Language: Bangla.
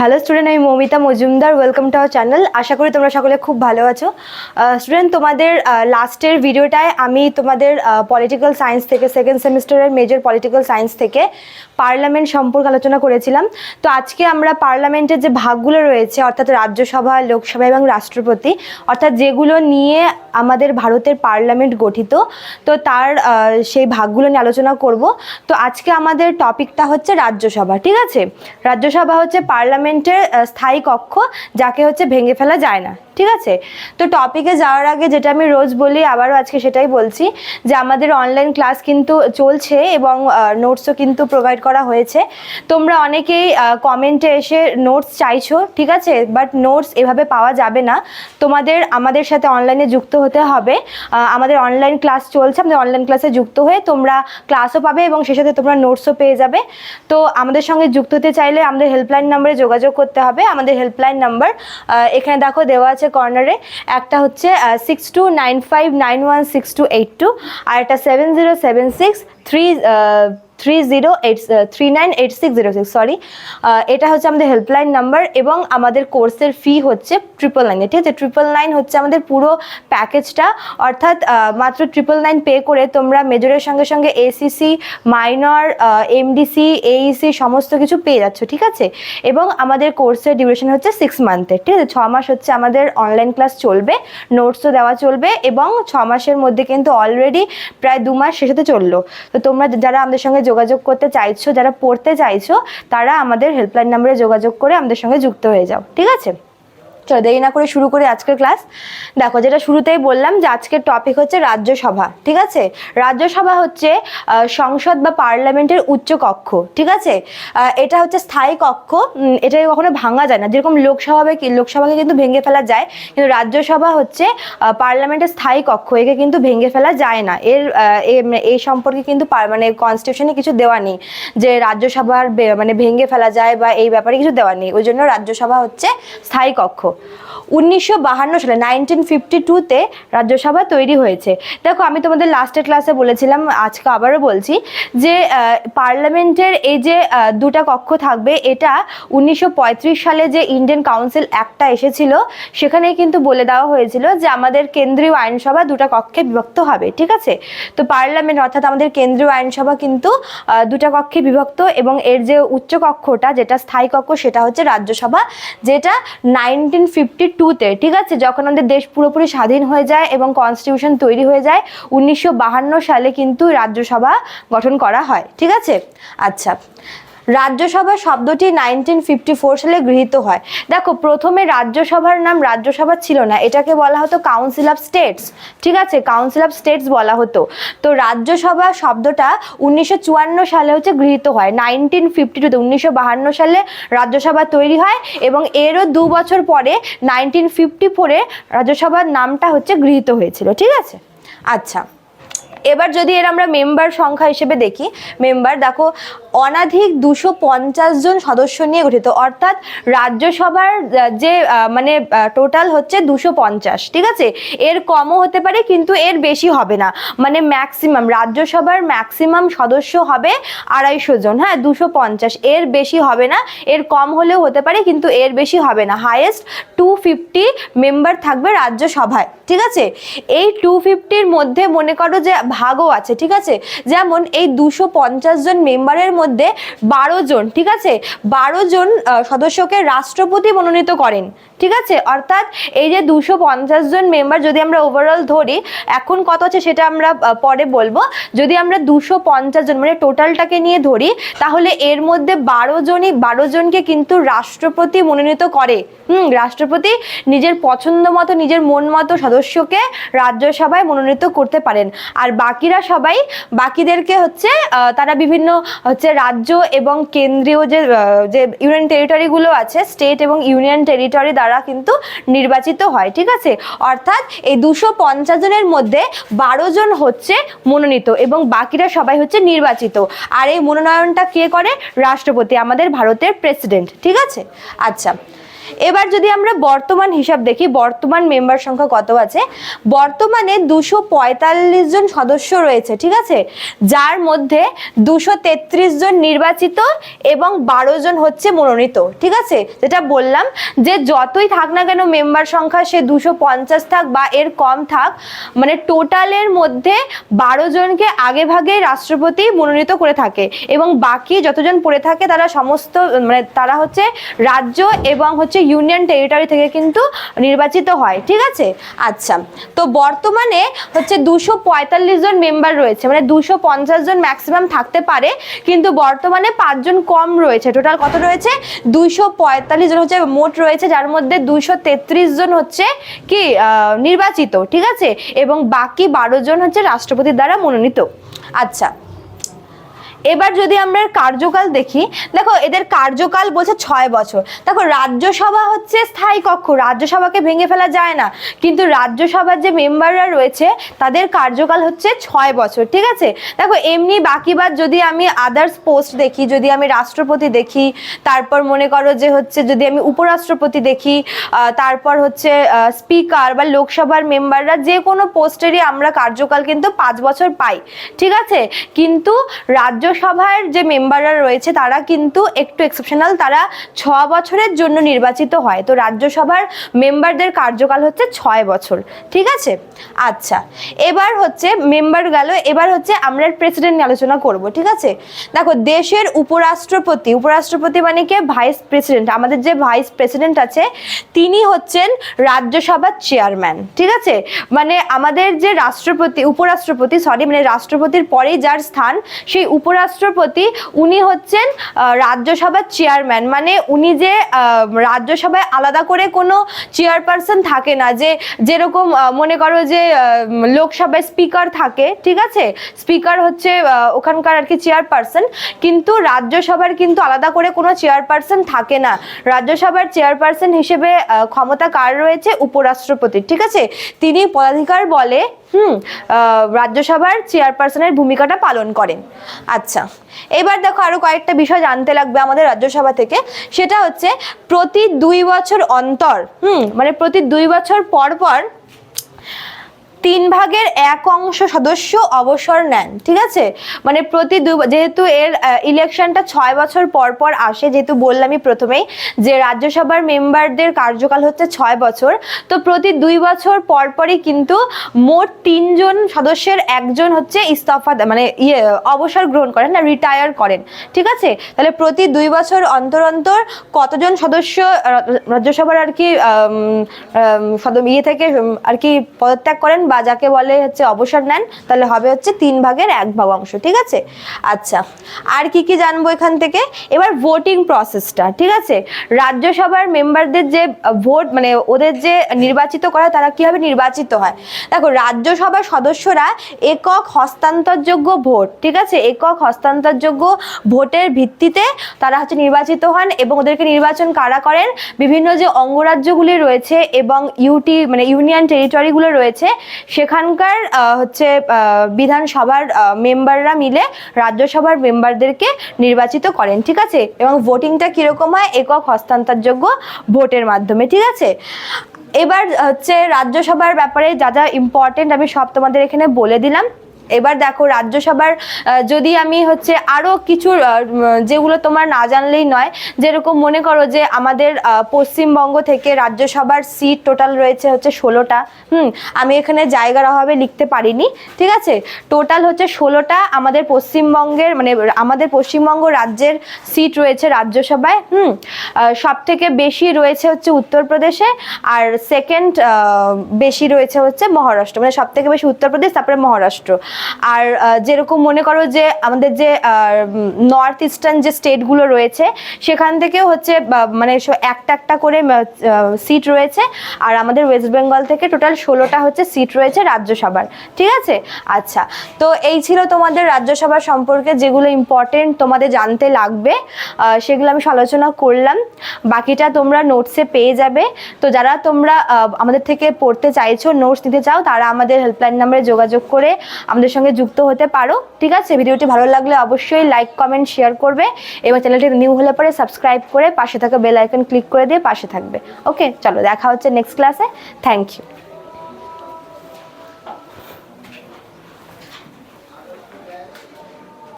হ্যালো স্টুডেন্ট আমি Moumita Majumdar welcome to our channel আশা করি তোমরা সকলে খুব ভালো আছো। স্টুডেন্ট তোমাদের লাস্টের ভিডিওটায় আমি তোমাদের পলিটিক্যাল সায়েন্স থেকে সেকেন্ড সেমিস্টারের মেজর পলিটিক্যাল সায়েন্স থেকে পার্লামেন্ট সম্পর্কে আলোচনা করেছিলাম। তো আজকে আমরা পার্লামেন্টের যে ভাগগুলো রয়েছে, অর্থাৎ রাজ্যসভা, লোকসভা এবং রাষ্ট্রপতি, অর্থাৎ যেগুলো নিয়ে আমাদের ভারতের পার্লামেন্ট গঠিত। তো তার সেই ভাগগুলো নিয়ে আলোচনা করব। তো আজকে আমাদের টপিকটা হচ্ছে রাজ্যসভা, ঠিক আছে? রাজ্যসভা হচ্ছে পার্লামেন্টের স্থায়ী কক্ষ, যাকে হচ্ছে ভেঙে ফেলা যায় না। ঠিক আছে? তো টপিকে যাওয়ার আগে যেটা আমি রোজ বলি, আবারও আজকে সেটাই বলছি যে আমাদের অনলাইন ক্লাস কিন্তু চলছে এবং নোটসও কিন্তু প্রোভাইড করা হয়েছে। তোমরা অনেকেই কমেন্টে এসে নোটস চাইছো, ঠিক আছে? বাট নোটস এভাবে পাওয়া যাবে না। তোমাদের, আমাদের সাথে অনলাইনে যুক্ত হতে হবে। আমাদের অনলাইন ক্লাস চলছে, আমাদের অনলাইন ক্লাসে যুক্ত হয়ে তোমরা ক্লাসও পাবে এবং সে সাথে তোমরা নোটসও পেয়ে যাবে। তো আমাদের সঙ্গে যুক্ত হতে চাইলে আমাদের হেল্পলাইন নাম্বারে যোগাযোগ করতে হবে। আমাদের হেল্পলাইন নাম্বার এখানে দেখো দেওয়া আছে কর্নারে একটা হচ্ছে six two nine five nine one six two eight two আর একটা seven zero seven six three three zero three nine eight six zero six sorry এটা হচ্ছে আমাদের হেল্পলাইন নাম্বার এবং আমাদের কোর্সের ফি হচ্ছে ট্রিপল নাইন ঠিক আছে? ট্রিপল নাইন হচ্ছে আমাদের পুরো প্যাকেজটা অর্থাৎ মাত্র ট্রিপল নাইন পে করে তোমরা মেজরের সঙ্গে সঙ্গে এসিসি মাইনর এমডিসি এইসি সমস্ত কিছু পেয়ে যাচ্ছ, ঠিক আছে? এবং আমাদের কোর্সের ডিউরেশন হচ্ছে সিক্স মান্থের ঠিক আছে? ছ মাস হচ্ছে আমাদের অনলাইন ক্লাস চলবে নোটসও দেওয়া চলবে এবং ছ মাসের মধ্যে কিন্তু অলরেডি প্রায় দু মাস হতে চলল। তো তোমরা যারা আমাদের সঙ্গে যোগাযোগ করতে চাইছো, যারা পড়তে চাইছো, তারা আমাদের হেল্পলাইন নাম্বারে যোগাযোগ করে আমাদের সঙ্গে যুক্ত হয়ে যাও, ঠিক আছে? চলো দেরি না করে শুরু করি আজকের ক্লাস দেখো, যেটা শুরুতেই বললাম যে আজকের টপিক হচ্ছে রাজ্যসভা, ঠিক আছে? রাজ্যসভা হচ্ছে সংসদ বা পার্লামেন্টের উচ্চ কক্ষ, ঠিক আছে? এটা হচ্ছে স্থায়ী কক্ষ এটাকে কখনো ভাঙা যায় না। যেরকম লোকসভাকে কি, লোকসভাকে কিন্তু ভেঙে ফেলা যায়, কিন্তু রাজ্যসভা হচ্ছে পার্লামেন্টের স্থায়ী কক্ষ, একে কিন্তু ভেঙে ফেলা যায় না। এর এই সম্পর্কে কিন্তু মানে কনস্টিটিউশনে কিছু দেওয়া নেই যে রাজ্যসভার মানে ভেঙে ফেলা যায় বা এই ব্যাপারে কিছু দেওয়া নেই। ওই জন্য রাজ্যসভা হচ্ছে স্থায়ী কক্ষ। উনিশশো সালে নাইনটিন ফিফটি টুতে রাজ্যসভা তৈরি হয়েছে। দেখো, আমি তোমাদের লাস্টের ক্লাসে বলেছিলাম, আজকে আবারও বলছি যে পার্লামেন্টের এই যে দুটা কক্ষ থাকবে, এটা উনিশশো পঁয়ত্রিশ সালে যে ইন্ডিয়ান কাউন্সিল অ্যাক্টটা এসেছিল সেখানে কিন্তু বলে দেওয়া হয়েছিল যে, আমাদের কেন্দ্রীয় আইনসভা দুটা কক্ষে বিভক্ত হবে, ঠিক আছে? তো পার্লামেন্ট, অর্থাৎ আমাদের কেন্দ্রীয় আইনসভা কিন্তু দুটা কক্ষে বিভক্ত এবং এর যে উচ্চ কক্ষটা, যেটা স্থায়ী কক্ষ, সেটা হচ্ছে রাজ্যসভা, যেটা নাইনটিন ফিফটি টুতে ঠিক আছে? যখন আমাদের দেশ পুরোপুরি স্বাধীন হয়ে যায় এবং কনস্টিটিউশন তৈরি হয়ে যায়, উনিশশো সালে কিন্তু রাজ্যসভা গঠন করা হয়, ঠিক আছে? আচ্ছা রাজ্যসভা শব্দটি নাইনটিন ফিফটি ফোর সালে গৃহীত হয়। দেখো, প্রথমে রাজ্যসভার নাম রাজ্যসভা ছিল না, এটাকে বলা হতো কাউন্সিল অফ স্টেটস ঠিক আছে? কাউন্সিল অফ স্টেটস বলা হতো। তো রাজ্যসভা শব্দটা উনিশশো চুয়ান্ন সালে হচ্ছে গৃহীত হয়। নাইনটিন ফিফটি টুতে উনিশশো সালে রাজ্যসভা তৈরি হয় এবং এরও দু বছর পরে নাইনটিন ফিফটি ফোরে রাজ্যসভার নামটা হচ্ছে গৃহীত হয়েছিল। ঠিক আছে? আচ্ছা। এবার যদি এর আমরা মেম্বার সংখ্যা হিসেবে দেখি মেম্বার দেখো, অনাধিক দুশো পঞ্চাশ জন সদস্য নিয়ে গঠিত। অর্থাৎ রাজ্যসভার যে মানে টোটাল হচ্ছে দুশো পঞ্চাশ, ঠিক আছে? এর কমও হতে পারে, কিন্তু এর বেশি হবে না। মানে ম্যাক্সিমাম রাজ্যসভার ম্যাক্সিমাম সদস্য হবে আড়াইশো জন হ্যাঁ? দুশো পঞ্চাশ, এর বেশি হবে না। এর কম হলেও হতে পারে, কিন্তু এর বেশি হবে না। হায়েস্ট টু ফিফটি মেম্বার থাকবে রাজ্যসভায়, ঠিক আছে? এই টু ফিফটির মধ্যে মনে করো যে ভাগও আছে, ঠিক আছে? যেমন এই দুশো জন মেম্বারের মধ্যে বারো জন, ঠিক আছে? বারো জন সদস্যকে রাষ্ট্রপতি মনোনীত করেন, ঠিক আছে? অর্থাৎ এই যে দুশো জন মেম্বার যদি আমরা ওভারঅল ধরি, এখন কত আছে সেটা আমরা পরে বলব। যদি আমরা দুশো পঞ্চাশ জন মানে টোটালটাকে নিয়ে ধরি, তাহলে এর মধ্যে বারো জনই, বারো জনকে কিন্তু রাষ্ট্রপতি মনোনীত করে। হুম, রাষ্ট্রপতি নিজের পছন্দ মতো, নিজের মন মতো সদস্যকে রাজ্যসভায় মনোনীত করতে পারেন। আর বাকিরা সবাই, বাকিদেরকে হচ্ছে তারা বিভিন্ন হচ্ছে রাজ্য এবং কেন্দ্রীয় যে যে ইউনিয়ন টেরিটরিগুলো আছে স্টেট এবং ইউনিয়ন টেরিটরি দ্বারা কিন্তু নির্বাচিত হয়, ঠিক আছে? অর্থাৎ এই দুশো পঞ্চাশ জনের মধ্যে বারো জন হচ্ছে মনোনীত এবং বাকিরা সবাই হচ্ছে নির্বাচিত। আর এই মনোনয়নটা কে করে? রাষ্ট্রপতি, আমাদের ভারতের প্রেসিডেন্ট ঠিক আছে? আচ্ছা এবার যদি আমরা বর্তমান হিসাব দেখি, বর্তমান মেম্বার সংখ্যা কত আছে? বর্তমানে দুশো পঁয়তাল্লিশ জন সদস্য রয়েছে, ঠিক আছে? যার মধ্যে দুশো জন নির্বাচিত এবং বারো জন হচ্ছে মনোনীত, ঠিক আছে? যেটা বললাম যে যতই থাক না কেন মেম্বার সংখ্যা সে দুশো পঞ্চাশ থাক বা এর কম থাক মানে টোটালের মধ্যে বারো জনকে আগে ভাগে রাষ্ট্রপতি মনোনীত করে থাকে এবং বাকি যতজন পড়ে থাকে তারা সমস্ত মানে তারা হচ্ছে রাজ্য এবং হচ্ছে ইউনিয়ন টেরিটরি থেকে কিন্তু নির্বাচিত হয়, ঠিক আছে? আচ্ছা তো বর্তমানে হচ্ছে দুশো পঁয়তাল্লিশ জন মেম্বার রয়েছে মানে দুশো পঞ্চাশ জন ম্যাক্সিমাম থাকতে পারে, কিন্তু বর্তমানে পাঁচজন কম রয়েছে। টোটাল কত রয়েছে? দুইশো পঁয়তাল্লিশ জন হচ্ছে মোট রয়েছে, যার মধ্যে দুইশো তেত্রিশ জন হচ্ছে কি নির্বাচিত, ঠিক আছে? এবং বাকি বারো জন হচ্ছে রাষ্ট্রপতির দ্বারা মনোনীত। আচ্ছা এবার যদি আমরা কার্যকাল দেখি, দেখো এদের কার্যকাল বলছে ছয় বছর। দেখো রাজ্যসভা হচ্ছে স্থায়ী কক্ষ, রাজ্যসভাকে ভেঙে ফেলা যায় না। কিন্তু রাজ্যসভার যে মেম্বাররা রয়েছে, তাদের কার্যকাল হচ্ছে ছয় বছর, ঠিক আছে? দেখো এমনি বাকিবার যদি আমি আদার্স পোস্ট দেখি, যদি আমি রাষ্ট্রপতি দেখি, তারপর মনে করো যে হচ্ছে যদি আমি উপরাষ্ট্রপতি দেখি তারপর হচ্ছে স্পিকার বা লোকসভার মেম্বাররা যে কোনো পোস্টেরই আমরা কার্যকাল কিন্তু পাঁচ বছর পাই, ঠিক আছে? কিন্তু রাজ্যসভার যে মেম্বাররা রয়েছে, তারা কিন্তু একটু এক্সেপশনাল তারা ছ বছরের জন্য নির্বাচিত হয়। তো রাজ্যসভার মেম্বারদের কার্যকাল হচ্ছে ছয় বছর। ঠিক আছে? আচ্ছা এবার হচ্ছে মেম্বার গেল, এবার হচ্ছে আমরা প্রেসিডেন্ট আলোচনা করব, ঠিক আছে? দেখো, দেশের উপরাষ্ট্রপতি উপরাষ্ট্রপতি মানে কে? ভাইস প্রেসিডেন্ট আমাদের যে ভাইস প্রেসিডেন্ট আছে, তিনি হচ্ছেন রাজ্যসভার চেয়ারম্যান ঠিক আছে? মানে আমাদের যে রাষ্ট্রপতি, উপরাষ্ট্রপতি সরি মানে রাষ্ট্রপতির পরেই যার স্থান, সেই উপরাষ্ট্রপতি উনি হচ্ছেন রাজ্যসভার চেয়ারম্যান মানে উনি যে রাজ্যসভায় আলাদা করে কোনো চেয়ারপারসন থাকে না, যে যেরকম মনে করো যে লোকসভায় স্পিকার থাকে, ঠিক আছে? স্পিকার হচ্ছে ওখানকার আর কি চেয়ারপারসন কিন্তু রাজ্যসভার কিন্তু আলাদা করে কোনো চেয়ারপারসন থাকে না। রাজ্যসভার চেয়ারপারসন হিসেবে ক্ষমতা কার রয়েছে? উপরাষ্ট্রপতির, ঠিক আছে? তিনি পদাধিকার বলে হুম রাজ্যসভার চেয়ারপারসনের ভূমিকাটা পালন করেন। আচ্ছা এবার দেখো আরও কয়েকটা বিষয় জানতে লাগবে আমাদের রাজ্যসভা থেকে। সেটা হচ্ছে প্রতি দুই বছর অন্তর, হুম মানে প্রতি দুই বছর পর পর তিন ভাগের এক অংশ সদস্য অবসর নেন, ঠিক আছে? মানে প্রতি দু, যেহেতু এর ইলেকশনটা ছয় বছর পর পর আসে, যেহেতু বললামই প্রথমেই যে রাজ্যসভার মেম্বারদের কার্যকাল হচ্ছে ছয় বছর, তো প্রতি দুই বছর পর পরই কিন্তু মোট তিনজন সদস্যের একজন হচ্ছে ইস্তফা মানে ইয়ে অবসর গ্রহণ করেন না রিটায়ার করেন, ঠিক আছে? তাহলে প্রতি দুই বছর অন্তর অন্তর কতজন সদস্য রাজ্যসভার আর কি ইয়ে থেকে আর কি পদত্যাগ করেন? বা যাকে বলে হচ্ছে অবসর নেন, তাহলে হবে হচ্ছে তিন ভাগের এক ভাগ অংশ, ঠিক আছে? আচ্ছা আর কি কি জানব এখান থেকে? এবার ভোটিং প্রসেসটা ঠিক আছে? রাজ্যসভার মেম্বারদের যে ভোট মানে ওদের যে নির্বাচিত করা তারা কীভাবে নির্বাচিত হয়? দেখো, রাজ্যসভার সদস্যরা একক হস্তান্তরযোগ্য ভোট, ঠিক আছে? একক হস্তান্তরযোগ্য ভোটের ভিত্তিতে তারা হচ্ছে নির্বাচিত হন এবং ওদেরকে নির্বাচন কারা করেন? বিভিন্ন যে অঙ্গরাজ্যগুলি রয়েছে এবং ইউটি মানে ইউনিয়ন টেরিটরিগুলো রয়েছে সেখানকার হচ্ছে বিধানসভার মেম্বাররা মিলে রাজ্যসভার মেম্বারদেরকে নির্বাচিত করেন, ঠিক আছে? এবং ভোটিংটা কীরকম হয়? একক হস্তান্তরযোগ্য ভোটের মাধ্যমে, ঠিক আছে? এবার, হচ্ছে, রাজ্যসভার ব্যাপারে যা যা ইম্পর্টেন্ট আমি সব তোমাদের এখানে বলে দিলাম। এবার দেখো রাজ্যসভার যদি আমি হচ্ছে আরও কিছু যেগুলো তোমার না জানলেই নয়, যেরকম মনে করো যে আমাদের পশ্চিমবঙ্গ থেকে রাজ্যসভার সিট টোটাল রয়েছে হচ্ছে ষোলোটা। হুম, আমি এখানে জায়গার অভাবে লিখতে পারিনি, ঠিক আছে? টোটাল হচ্ছে ষোলোটা আমাদের পশ্চিমবঙ্গের মানে আমাদের পশ্চিমবঙ্গ রাজ্যের সিট রয়েছে রাজ্যসভায়। হুম সব থেকে বেশি রয়েছে হচ্ছে উত্তরপ্রদেশে আর সেকেন্ড বেশি রয়েছে হচ্ছে মহারাষ্ট্র মানে সব থেকে বেশি উত্তরপ্রদেশ, তারপরে মহারাষ্ট্র। আর যেরকম মনে করো যে আমাদের যে নর্থ ইস্টার্ন যে স্টেটগুলো রয়েছে, সেখান থেকেও হচ্ছে মানে একটা একটা করে সিট রয়েছে। আর আমাদের ওয়েস্ট বেঙ্গল থেকে টোটাল ষোলোটা হচ্ছে সিট রয়েছে রাজ্যসভার। ঠিক আছে? আচ্ছা তো এই ছিল তোমাদের রাজ্যসভা সম্পর্কে যেগুলো ইম্পর্টেন্ট তোমাদের জানতে লাগবে। সেগুলো আমি আলোচনা করলাম। বাকিটা তোমরা নোটসে পেয়ে যাবে। তো যারা তোমরা আমাদের থেকে পড়তে চাইছো নোটস নিতে চাও, তারা আমাদের হেল্পলাইন নাম্বারে যোগাযোগ করে আমাদের আমাদের সঙ্গে যুক্ত হতে পারো। ঠিক আছে? ভিডিওটি ভালো লাগলে অবশ্যই লাইক কমেন্ট শেয়ার করবে। এবং চ্যানেলটি নিউ হলে পরে সাবস্ক্রাইব করে পাশে থাকা বেল আইকন ক্লিক করে দিয়ে পাশে থাকবে। ওকে চলো, দেখা হচ্ছে নেক্সট ক্লাসে থ্যাংক ইউ